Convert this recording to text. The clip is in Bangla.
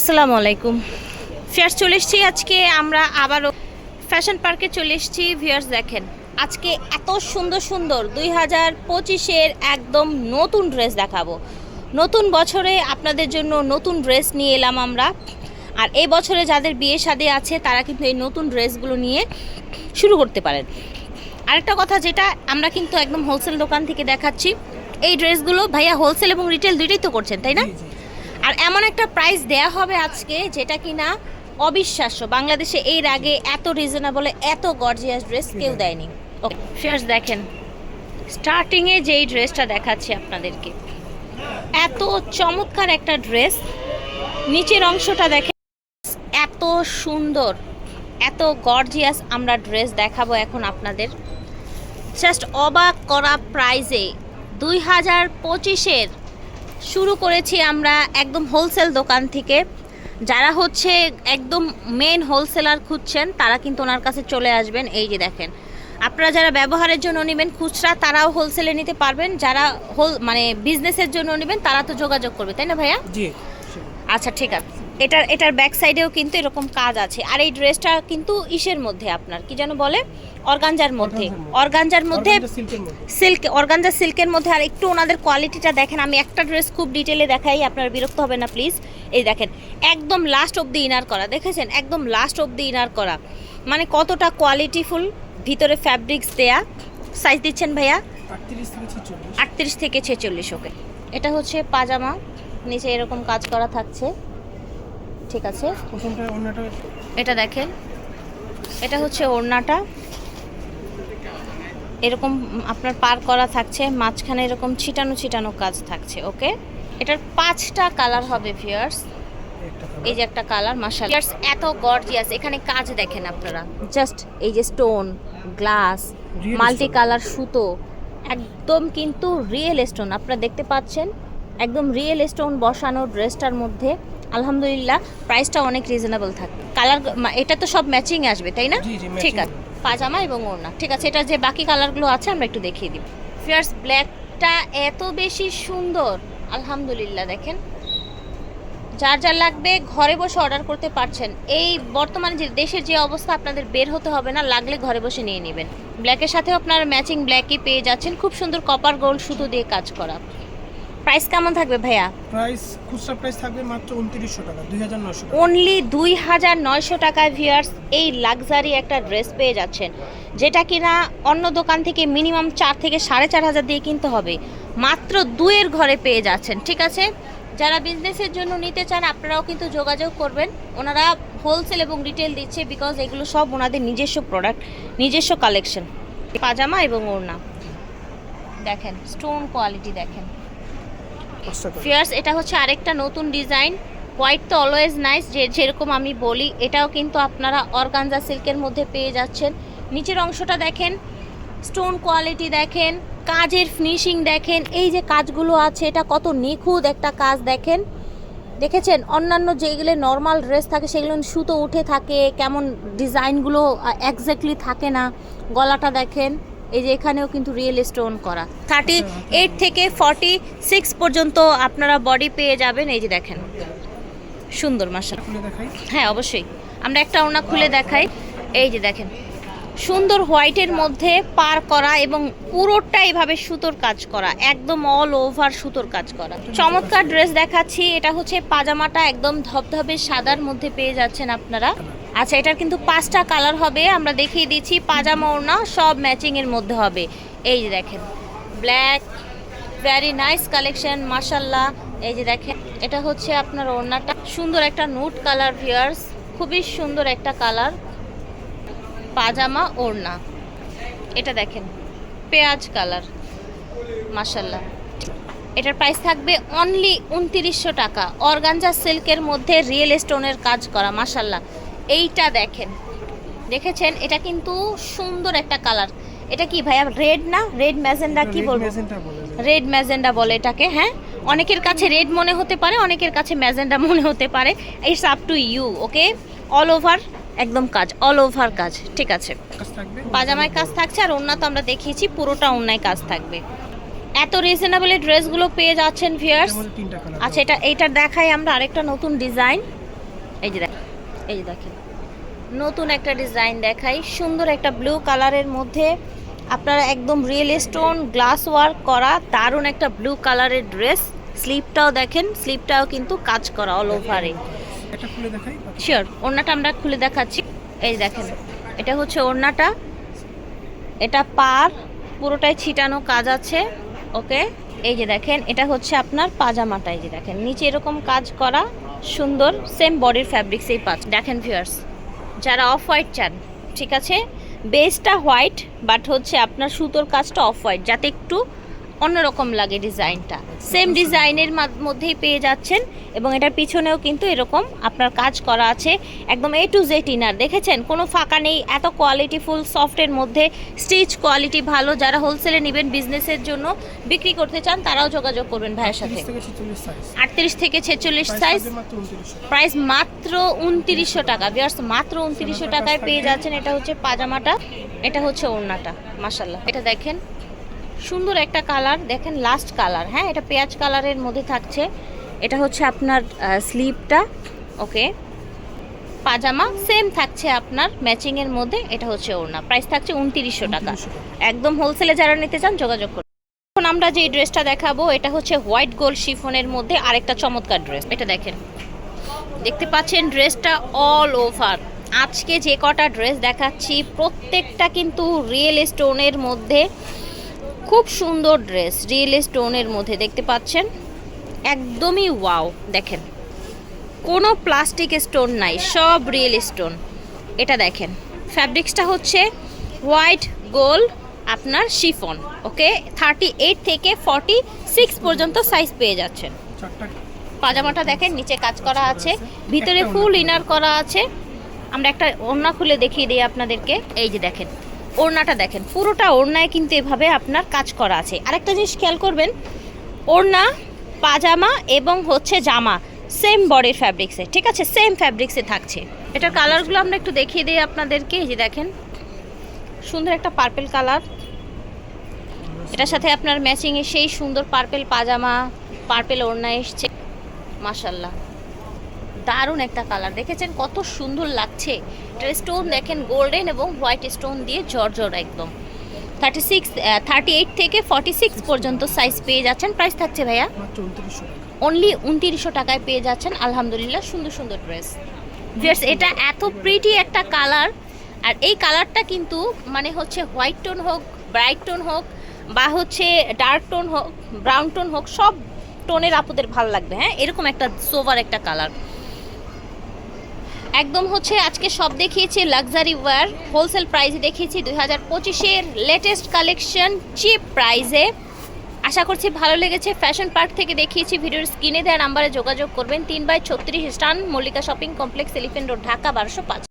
আসসালামু আলাইকুম। ফিয়ার্স চলে এসেছি আজকে আমরা আবারও ফ্যাশন পার্কে চলে এসেছি। ভিয়ার্স দেখেন, আজকে এত সুন্দর সুন্দর দুই হাজার পঁচিশের একদম নতুন ড্রেস দেখাবো। নতুন বছরে আপনাদের জন্য নতুন ড্রেস নিয়ে এলাম আমরা। আর এই বছরে যাদের বিয়ে সাদে আছে, তারা কিন্তু এই নতুন ড্রেসগুলো নিয়ে শুরু করতে পারেন। আরেকটা কথা যেটা আমরা কিন্তু একদম হোলসেল দোকান থেকে দেখাচ্ছি, এই ড্রেসগুলো ভাইয়া হোলসেল এবং রিটেল দুইটাই তো করছেন, তাই না? আর এমন একটা প্রাইস দেয়া হবে আজকে যেটা কিনা অবিশ্বাস্য। বাংলাদেশে এর আগে এত রিজনেবলে এত গর্জিয়াস ড্রেস কেউ দেয়নি। ফিয়ার্স দেখেন স্টার্টিংয়ে যেই ড্রেসটা দেখাচ্ছি আপনাদেরকে, এত চমৎকার একটা ড্রেস নিচের অংশটা দেখেন, এত সুন্দর, এত গর্জিয়াস আমরা ড্রেস দেখাবো এখন আপনাদের। জাস্ট অবাক করা প্রাইজে দুই হাজার পঁচিশের শুরু করেছি আমরা একদম হোলসেল দোকান থেকে। যারা হচ্ছে একদম মেন হোলসেলার খুঁজছেন তারা কিন্তু ওনার কাছে চলে আসবেন। এই যে দেখেন আপনারা যারা ব্যবহারের জন্য নেবেন খুচরা তারাও হোলসেলে নিতে পারবেন। যারা হোল মানে বিজনেসের জন্য নেবেন তারা তো যোগাযোগ করবে তাই না ভাইয়া? জি। আচ্ছা ঠিক আছে। এটার এটার ব্যাক সাইডেও কিন্তু এরকম কাজ আছে। আর এই ড্রেসটা কিন্তু ইসের মধ্যে আপনার কি যেন বলে? অর্গানজার মধ্যে। অর্গানজার মধ্যে। সিল্ক অর্গানজা সিল্কের মধ্যে। আর একটু ওনাদের কোয়ালিটিটা দেখেন। আমি একটা ড্রেস খুব ডিটেলে দেখাই আপনার বিরক্ত হবে না প্লিজ এই দেখেন একদম লাস্ট অব দি ইনার করা। দেখেছেন? একদম লাস্ট অব দি ইনার করা। মানে কতটা কোয়ালিটিফুল ভিতরে ফ্যাব্রিক্স দেয়া। সাইজ দিচ্ছেন ভাইয়া? আটত্রিশ থেকে ছেচল্লিশ। ওকে এটা হচ্ছে পাজামা। নিচে এরকম কাজ করা থাকছে। ঠিক আছে। এটা দেখেন। এটা হচ্ছে ওড়নাটা। এরকম আপনার পার করা থাকছে মাঝখানে এরকম ছিটানো ছিটানো কাজ থাকছে ওকে? এটার পাঁচটা কালার হবে ভিয়ার্স এই যে একটা কালার মাশাল এত গর্জিয়াস এখানে কাজ দেখেন আপনারা। জাস্ট এই যে স্টোন গ্লাস মাল্টি কালার সুতো। একদম কিন্তু রিয়েল স্টোন আপনারা দেখতে পাচ্ছেন? একদম রিয়েল স্টোন বসানো ড্রেসটার মধ্যে। আলহামদুলিল্লাহ প্রাইসটা অনেক রিজনেবল থাকে। কালার এটা তো সব ম্যাচিং আসবে তাই না? ঠিক আছে। পাজামা এবং ওড়না। ঠিক আছে এটা যে বাকি কালারগুলো আছে আমরা একটু দেখিয়ে দিই। ফিয়ার্স ব্ল্যাকটা এত বেশি সুন্দর। আলহামদুলিল্লাহ দেখেন। যার যার লাগবে ঘরে বসে অর্ডার করতে পারছেন। এই বর্তমানে যে দেশের যে অবস্থা আপনাদের বের হতে হবে না লাগলে ঘরে বসে নিয়ে নেবেন। ব্ল্যাকের সাথেও আপনারা ম্যাচিং ব্ল্যাকই পেয়ে যাচ্ছেন। খুব সুন্দর কপার গোল্ড সুতো দিয়ে কাজ করা। প্রাইস কেমন থাকবে ভাইয়া? প্রাইস খুচরা প্রাইস থাকবে মাত্র উনত্রিশশো টাকা দুই হাজার নশো টাকা। অনলি দুই হাজার নয়শো টাকায় ভিয়ার্স এই লাক্সারি একটা ড্রেস পেয়ে যাচ্ছেন যেটা কিনা অন্য দোকান থেকে মিনিমাম চার থেকে সাড়ে চার হাজার দিয়ে কিনতে হবে। মাত্র দুয়ের ঘরে পেয়ে যাচ্ছেন ঠিক আছে? যারা বিজনেসের জন্য নিতে চান আপনারাও কিন্তু যোগাযোগ করবেন। ওনারা হোলসেল এবং রিটেল দিচ্ছে বিকজ এগুলো সব ওনাদের নিজস্ব প্রোডাক্ট নিজস্ব কালেকশন পাজামা এবং ওড়না। দেখেন স্টোন কোয়ালিটি দেখেন। ফিয়ার্স এটা হচ্ছে আরেকটা নতুন ডিজাইন হোয়াইট তো অলওয়েজ নাইস যে যেরকম আমি বলি, এটাও কিন্তু আপনারা অর্গানজা সিল্কের মধ্যে পেয়ে যাচ্ছেন। নিচের অংশটা দেখেন স্টোন কোয়ালিটি দেখেন, কাজের ফিনিশিং দেখেন, এই যে কাজগুলো আছে, এটা কত নিখুঁত একটা কাজ দেখেন। দেখেছেন, অন্যান্য যেগুলো নর্মাল ড্রেস থাকে, সেগুলো সুতো উঠে থাকে, কেমন ডিজাইনগুলো একজ্যাক্টলি থাকে না। গলাটা দেখেন। এই যে এখানেও কিন্তু রিয়েল স্টোন করা। থার্টি এইট থেকে ফর্টি সিক্স পর্যন্ত আপনারা বডি পেয়ে যাবেন এই যে দেখেন। সুন্দর মাসা হ্যাঁ অবশ্যই। আমরা একটা ওনা খুলে দেখাই। এই যে দেখেন সুন্দর হোয়াইটের মধ্যে পার করা এবং পুরোটা এভাবে সুতোর কাজ করা একদম অল ওভার সুতোর কাজ করা। চমৎকার ড্রেস দেখাচ্ছি। এটা হচ্ছে পাজামাটা একদম ধবধবে সাদার মধ্যে পেয়ে যাচ্ছেন আপনারা। আচ্ছা এটার কিন্তু পাঁচটা কালার হবে। আমরা দেখিয়ে দিচ্ছি, পাজামা, ওড়না, সব ম্যাচিং এর মধ্যে হবে। এই যে দেখেন ব্ল্যাক ভ্যারি নাইস কালেকশন মাশাল্লাহ এই যে দেখেন, এটা হচ্ছে আপনার ওড়নাটা। সুন্দর একটা নুট কালার ভিয়ার্স খুবই সুন্দর একটা কালার পাজামা, ওড়না। এটা দেখেন, পেঁয়াজ কালার মাশাল্লাহ এটার প্রাইস থাকবে অনলি উনতিরিশশো টাকা। অর্গানজা সিল্কের মধ্যে রিয়েল স্টোনের কাজ করা মাশাল্লাহ এইটা দেখেন। দেখেছেন? এটা কিন্তু সুন্দর একটা কালার। এটা কি ভাইয়া রেড না? রেড ম্যাজেন্ডা কি বলব। রেড ম্যাজেন্ডা বলে এটাকে হ্যাঁ? অনেকের কাছে রেড মনে হতে পারে অনেকের কাছে ম্যাজেন্ডা মনে হতে পারে। It's up to you okay all over একদম কাজ অল ওভার কাজ ঠিক আছে। পাজামায় কাজ থাকছে আর ওড়না তো আমরা দেখিয়েছি পুরোটা ওড়নায় কাজ থাকবে। এত রিজনেবল ড্রেসগুলো পেয়ে যাচ্ছেন ভিয়ার্স আচ্ছা এটা এইটা দেখাই আমরা আরেকটা নতুন ডিজাইন এই যে দেখেন এই দেখেন। নতুন একটা ডিজাইন দেখাই সুন্দর একটা ব্লু কালারের মধ্যে। আপনারা একদম রিয়েল স্টোন গ্লাস ওয়ার্ক করা দারুণ একটা ব্লু কালারের ড্রেস। স্লিপটাও দেখেন স্লিপটাও কিন্তু কাজ করা অল ওভারে শিওর ওড়নাটা আমরা খুলে দেখাচ্ছি। এই দেখেন এটা হচ্ছে ওড়নাটা। এটা পার পুরোটাই ছিটানো কাজ আছে ওকে এই যে দেখেন, এটা হচ্ছে আপনার পাজামাটা। এই যে দেখেন, নিচে এরকম কাজ করা, সুন্দর সেম বডির ফ্যাব্রিক্স এই পাঁচ। দেখেন ভিউয়ার্স যারা অফ হোয়াইট চান, ঠিক আছে? বেসটা হোয়াইট বাট হচ্ছে আপনার সুতোর কাজটা অফ হোয়াইট যাতে একটু অন্যরকম লাগে ডিজাইনটা। সেম ডিজাইনের মধ্যেই পেয়ে যাচ্ছেন এবং এটার পিছনেও কিন্তু এরকম আপনার কাজ করা আছে একদম এ টু জেড ইনার দেখেছেন? কোনো ফাঁকা নেই এত কোয়ালিটি ফুল সফটের মধ্যে স্টিচ কোয়ালিটি ভালো। যারা হোলসেলে নেবেন বিজনেসের জন্য বিক্রি করতে চান তারাও যোগাযোগ করবেন ভাইয়ের সাথে। আটত্রিশ থেকে ছেচল্লিশ সাইজ প্রাইস মাত্র উনত্রিশশো টাকা। বিয়ার্স মাত্র উনত্রিশশো টাকায় পেয়ে যাচ্ছেন। এটা হচ্ছে পাজামাটা এটা হচ্ছে ওড়নাটা মাসাল্লাহ এটা দেখেন সুন্দর একটা কালার দেখেন লাস্ট কালার হ্যাঁ এটা পেঁয়াজ কালারের মধ্যে থাকছে। এটা হচ্ছে আপনার স্লিপটা ওকে পাজামা সেম থাকছে আপনার ম্যাচিং এর মধ্যে এটা হচ্ছে ওড়না। প্রাইস থাকছে উনত্রিশশো টাকা। 2900 টাকা। একদম হোলসেলে যারা নিতে চান যোগাযোগ করুন। এখন আমরা যে ড্রেসটা দেখাবো এটা হচ্ছে হোয়াইট গোল্ড শিফনের মধ্যে আরেকটা চমৎকার ড্রেস এটা দেখেন। দেখতে পাচ্ছেন ড্রেসটা অল ওভার আজকে যে কটা ড্রেস দেখাচ্ছি প্রত্যেকটা কিন্তু রিয়েল স্টোনের মধ্যে খুব সুন্দর ড্রেস রিয়েল স্টোনের মধ্যে দেখতে পাচ্ছেন? একদমই ওয়াও দেখেন। কোনো প্লাস্টিক স্টোন নাই সব রিয়েল স্টোন। এটা দেখেন ফ্যাব্রিক্সটা হচ্ছে হোয়াইট গোল্ড আপনার শিফন ওকে? থার্টি এইট থেকে ফর্টি সিক্স পর্যন্ত সাইজ পেয়ে যাচ্ছেন। পাজামাটা দেখেন নিচে কাজ করা আছে ভিতরে ফুল ইনার করা আছে। আমরা একটা ওড়না খুলে দেখিয়ে দিই আপনাদেরকে। এই যে দেখেন ওড়নাটা দেখেন। পুরোটা ওড়নায় কিন্তু এভাবে আপনার কাজ করা আছে। আরেকটা জিনিস খেয়াল করবেন, ওড়না, পাজামা এবং হচ্ছে জামা সেম বডির ফ্যাব্রিক্সে ঠিক আছে? সেম ফ্যাব্রিক্সে থাকছে। এটার কালারগুলো আমরা একটু দেখিয়ে দিই আপনাদেরকে। যে দেখেন, সুন্দর একটা পার্পেল কালার এটার সাথে আপনার ম্যাচিংয়ে সেই সুন্দর পার্পেল পাজামা পার্পেল ওড়না এসছে। মাশাল্লাহ দারুণ একটা কালার। দেখেছেন কত সুন্দর লাগছে। এটার স্টোন দেখেন গোল্ডেন এবং হোয়াইট স্টোন দিয়ে জর্জর একদম। থার্টি সিক্স থার্টি এইট থেকে ফর্টি সিক্স পর্যন্ত সাইজ পেয়ে যাচ্ছেন। প্রাইস থাকছে ভাইয়া? অনলি উনতিরিশশো টাকায় পেয়ে যাচ্ছেন। আলহামদুলিল্লাহ সুন্দর সুন্দর ড্রেস ভিয়ার্স এটা এত প্রিটি একটা কালার। আর এই কালারটা কিন্তু মানে হচ্ছে হোয়াইট টোন হোক ব্রাইট টোন হোক বা হচ্ছে ডার্ক টোন হোক ব্রাউন টোন হোক সব টোনের আপুদের ভালো লাগবে হ্যাঁ? এরকম একটা সোভার একটা কালার। একদম হচ্ছে আজকে সব দেখিয়েছি লাক্সারি ওয়ার হোলসেল প্রাইসে দেখিয়েছি, দুই হাজার পঁচিশের লেটেস্ট কালেকশন চিপ প্রাইসে আশা করছি ভালো লেগেছে ফ্যাশন পার্ক থেকে দেখিয়েছি, ভিডিওর স্ক্রিনে দেওয়া নাম্বারে যোগাযোগ করবেন, তিন বাই ছত্রিশ স্টান, Mallika shopping complex elephant road Dhaka, বারোশো পাঁচ।